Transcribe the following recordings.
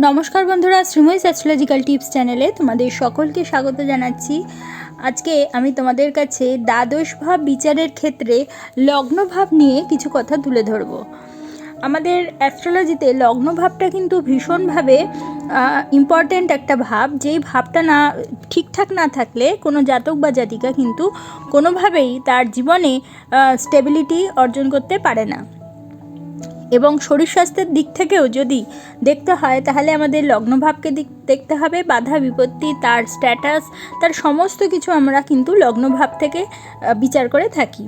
নমস্কার বন্ধুরা, শ্রীময়ীস astrological tips চ্যানেলে তোমাদের সকলকে স্বাগত জানাচ্ছি। আজকে আমি তোমাদের কাছে দ্বাদশ ভাব বিচারের ক্ষেত্রে লগ্ন ভাব নিয়ে কিছু কথা তুলে ধরব। আমাদের অ্যাস্ট্রোলজিতে লগ্ন ভাবটা কিন্তু ভীষণভাবে ইম্পর্ট্যান্ট একটা ভাব। যেই ভাবটা না, ঠিকঠাক না থাকলে কোনো জাতক বা জাতিকা কিন্তু কোনোভাবেই তার জীবনে স্টেবিলিটি অর্জন করতে পারে না। এবং শরীর স্বাস্থ্যের দিক থেকেও যদি দেখতে হয়, তাহলে আমাদের লগ্নভাবকে দিক, দেখতে হবে, বাধা বিপত্তি, তার স্ট্যাটাস তার সমস্ত কিছু আমরা কিন্তু লগ্নভাব থেকে বিচার করে থাকি।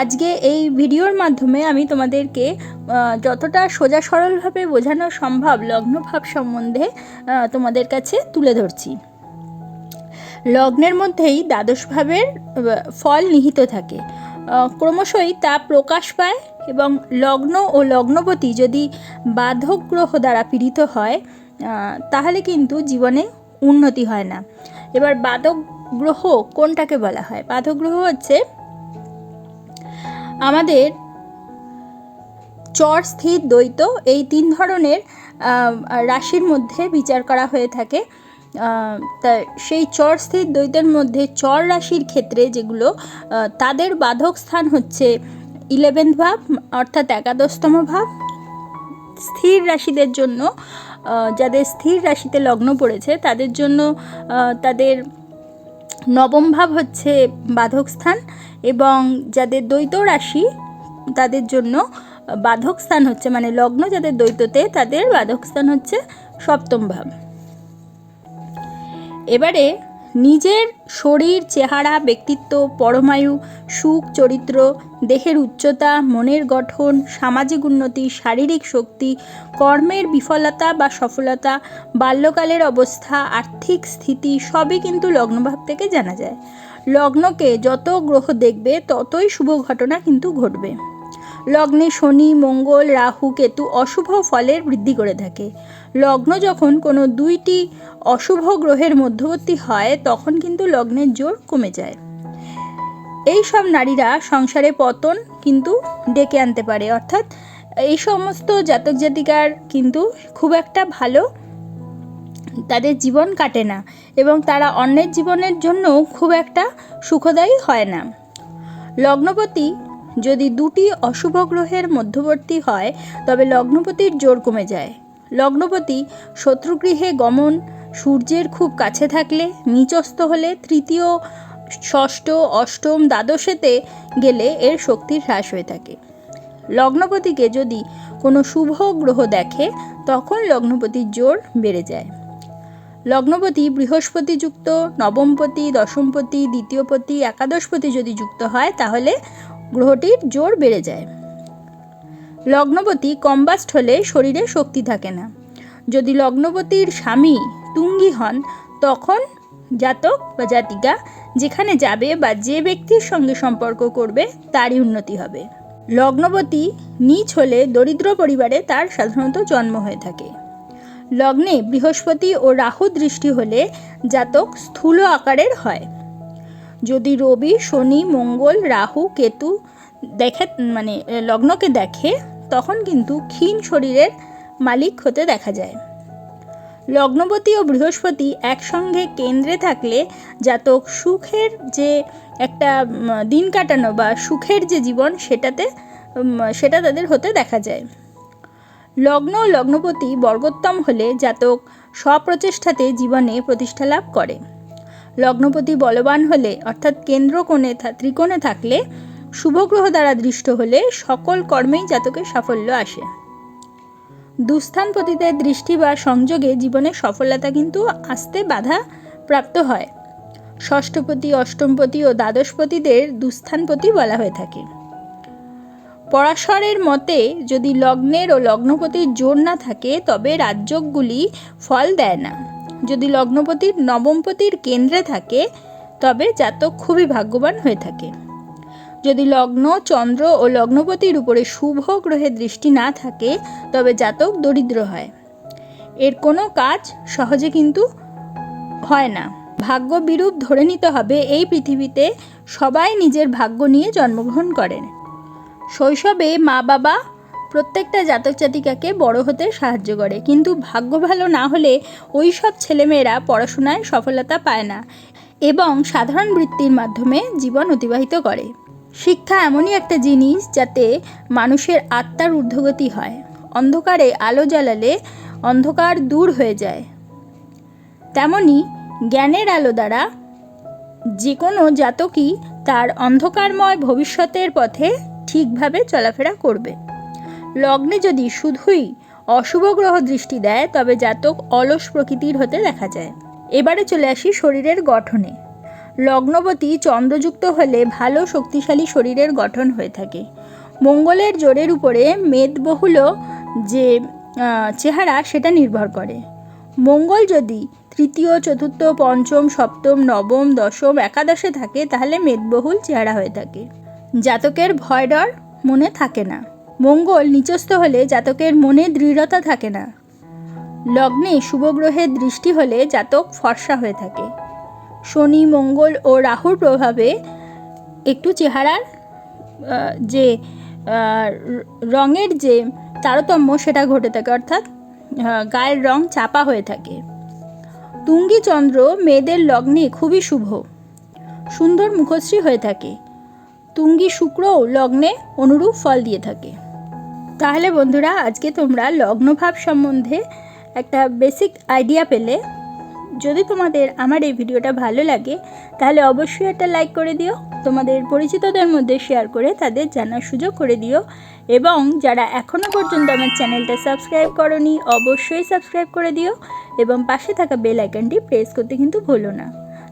আজকে এই ভিডিওর মাধ্যমে আমি তোমাদেরকে যতটা সোজা সরলভাবে বোঝানো সম্ভব লগ্নভাব সম্বন্ধে তোমাদের কাছে তুলে ধরছি। লগ্নের মধ্যেই দ্বাদশ ভাবের ফল নিহিত থাকে। ক্রমশই তা প্রকাশ পায় এবং লগ্ন ও লগ্নপতি যদি বাধক গ্রহ দ্বারা পীড়িত হয় তাহলে কিন্তু জীবনে উন্নতি হয় না। এবার বাধক গ্রহ কোনটাকে বলা হয়? বাধক গ্রহ হচ্ছে আমাদের চর, স্থির, দ্বৈত এই তিন ধরনের রাশির মধ্যে বিচার করা হয়ে থাকে। তা সেই চর, স্থির, দ্বৈতের মধ্যে চর রাশির ক্ষেত্রে যেগুলো তাদের বাধক স্থান হচ্ছে ইলেভেন্থ ভাব, অর্থাৎ একাদশতম ভাব, স্থির রাশিদের জন্য যাদের স্থির রাশিতে লগ্ন পড়েছে, তাদের জন্য তাদের নবম ভাব হচ্ছে বাধক স্থান এবং যাদের দ্বৈত রাশি, তাদের জন্য বাধক স্থান হচ্ছে মানে লগ্ন যাদের দ্বৈততে, তাদের বাধক স্থান হচ্ছে সপ্তম ভাব। এবারে নিজের শরীর, চেহারা, ব্যক্তিত্ব, পরমায়ু, সুখ, চরিত্র, দেহের উচ্চতা, মনের গঠন, সামাজিক উন্নতি, শারীরিক শক্তি, কর্মের বিফলতা বা সফলতা, বাল্যকালের অবস্থা, আর্থিক স্থিতি সবই কিন্তু লগ্নভাব থেকে জানা যায়। লগ্নকে যত গ্রহ দেখবে, ততই শুভ ঘটনা কিন্তু ঘটবে। লগ্নে শনি, মঙ্গল, রাহু, কেতু অশুভ ফলের বৃদ্ধি করে থাকে। লগ্ন যখন কোনো দুইটি অশুভ গ্রহের মধ্যবর্তী হয়, তখন কিন্তু লগ্নের জোর কমে যায়। এই সব নারীরা সংসারে পতন কিন্তু ডেকে আনতে পারে। অর্থাৎ এই সমস্ত জাতক জাতিকার কিন্তু খুব একটা ভালো তাদের জীবন কাটে না এবং তারা অন্যের জীবনের জন্য খুব একটা সুখদায়ী হয় না। লগ্নপতি যদি দুটি অশুভ গ্রহের মধ্যবর্তী হয়, তবে লগ্নপতির জোর কমে যায়। লগ্নপতি শত্রুগৃহে গমন, সূর্যের খুব কাছে থাকলে, নিচস্থ হলে তৃতীয়, ষষ্ঠ, অষ্টম, দ্বাদশেতে গেলে এর শক্তির হ্রাস হয়ে থাকে। লগ্নপতিকে যদি কোনো শুভ গ্রহ দেখে, তখন লগ্নপতির জোর বেড়ে যায়। লগ্নপতি, বৃহস্পতি যুক্ত, নবমপতি, দশমপতি, দ্বিতীয়পতি, একাদশপতি যদি যুক্ত হয়, তাহলে গ্রহটির জোর বেড়ে যায়। লগ্নপতি কম্বাস্ট হলে শরীরে শক্তি থাকে না। যদি লগ্নপতির স্বামী তুঙ্গি হন, তখন জাতক বা জাতিকা যেখানে যাবে বা যে ব্যক্তির সঙ্গে সম্পর্ক করবে, তারই উন্নতি হবে। লগ্নপতি নিচ হলে দরিদ্র পরিবারে তার সাধারণত জন্ম হয়ে থাকে। লগ্নে বৃহস্পতি ও রাহু দৃষ্টি হলে জাতক স্থূল আকারের হয়। যদি রবি, শনি, মঙ্গল, রাহু, কেতু দেখে মানে লগ্নকে দেখে, তখন কিন্তু ক্ষীণ শরীরের মালিক হতে দেখা যায়। লগ্নপতি ও বৃহস্পতি একসঙ্গে কেন্দ্রে থাকলে জাতক সুখের যে একটা দিন কাটানো বা সুখের যে জীবন সেটাতে সেটা তাদের হতে দেখা যায়। লগ্ন ও লগ্নপতি বর্গোত্তম হলে জাতক স্বপ্রচেষ্টাতে জীবনে প্রতিষ্ঠা লাভ করে। লগ্নপতি বলবান হলে, অর্থাৎ কেন্দ্র কোণে ত্রিকোণে থাকলে, শুভগ্রহ দ্বারা দৃষ্ট হলে সকল কর্মেই জাতকের সাফল্য আসে। দুস্থান দুস্থানপতিদের দৃষ্টি বা সংযোগে জীবনে সফলতা কিন্তু আসতে বাধা প্রাপ্ত হয়। ষষ্ঠপতি, অষ্টমপতি ও দ্বাদশপতিদের দুস্থানপতি বলা হয়ে থাকে। পরাশরের মতে, যদি লগ্নের ও লগ্নপতির জোর না থাকে, তবে রাজ্যগুলি ফল দেয় না। যদি লগ্নপতির নবমপতির কেন্দ্রে থাকে, তবে জাতক খুবই ভাগ্যবান হয়ে থাকে। যদি লগ্ন, চন্দ্র ও লগ্নপতির উপরে শুভ গ্রহে দৃষ্টি না থাকে, তবে জাতক দরিদ্র হয়। এর কোনো কাজ সহজে কিন্তু হয় না। ভাগ্য বিরূপ ধরে নিতে হবে এই পৃথিবীতে সবাই নিজের ভাগ্য নিয়ে জন্মগ্রহণ করেন। শৈশবে মা বাবা প্রত্যেকটা জাতক জাতিকাকে বড় হতে সাহায্য করে। কিন্তু ভাগ্য ভালো না হলে ওই সব ছেলেমেয়েরা পড়াশোনায় সফলতা পায় না এবং সাধারণ বৃত্তির মাধ্যমে জীবন অতিবাহিত করে। শিক্ষা এমনই একটা জিনিস যাতে মানুষের আত্মার ঊর্ধ্বগতি হয়। অন্ধকারে আলো জ্বালালে অন্ধকার দূর হয়ে যায়। তেমনি জ্ঞানের আলো দ্বারা যে কোনো জাতকই তার অন্ধকারময় ভবিষ্যতের পথে ঠিকভাবে চলাফেরা করবে। লগ্নে যদি শুধুই অশুভ গ্রহ দৃষ্টি দেয়, তবে জাতক অলস প্রকৃতির হতে দেখা যায়। এবারে চলে আসি শরীরের গঠনে। লগ্নবতী চন্দ্রযুক্ত হলে ভালো শক্তিশালী শরীরের গঠন হয়ে থাকে। মঙ্গলের জোরের উপরে মেদবহুল যে চেহারা সেটা নির্ভর করে। মঙ্গল যদি তৃতীয়, চতুর্থ, পঞ্চম, সপ্তম, নবম, দশম, একাদশে থাকে, তাহলে মেদবহুল চেহারা হয়ে থাকে। জাতকের ভয় ডর মনে থাকে না। মঙ্গল নিচস্থ হলে জাতকের মনে দৃঢ়তা থাকে না। লগ্নে শুভ গ্রহের দৃষ্টি হলে জাতক ফর্সা হয়ে থাকে। শনি, মঙ্গল ও রাহুর প্রভাবে একটু চেহারার যে রঙের যে তারতম্য সেটা ঘটে থাকে, অর্থাৎ গায়ের রং চাপা হয়ে থাকে। তুঙ্গি চন্দ্র মেয়েদের লগ্নে খুবই শুভ। সুন্দর মুখশ্রী হয়ে থাকে। তুঙ্গি শুক্রও লগ্নে অনুরূপ ফল দিয়ে থাকে। তাহলে বন্ধুরা, আজকে তোমরা লগ্নভাব সম্বন্ধে একটা বেসিক আইডিয়া পেলে। যদি তোমাদের আমার এই ভিডিওটা ভালো লাগে, তাহলে অবশ্যই একটা লাইক করে দিও। তোমাদের পরিচিতদের মধ্যে শেয়ার করে তাদের জানার সুযোগ করে দিও। এবং যারা এখনও পর্যন্ত আমার চ্যানেলটা সাবস্ক্রাইব করনি, অবশ্যই সাবস্ক্রাইব করে দিও। এবং পাশে থাকা বেল আইকনটি প্রেস করতে কিন্তু ভুলো না।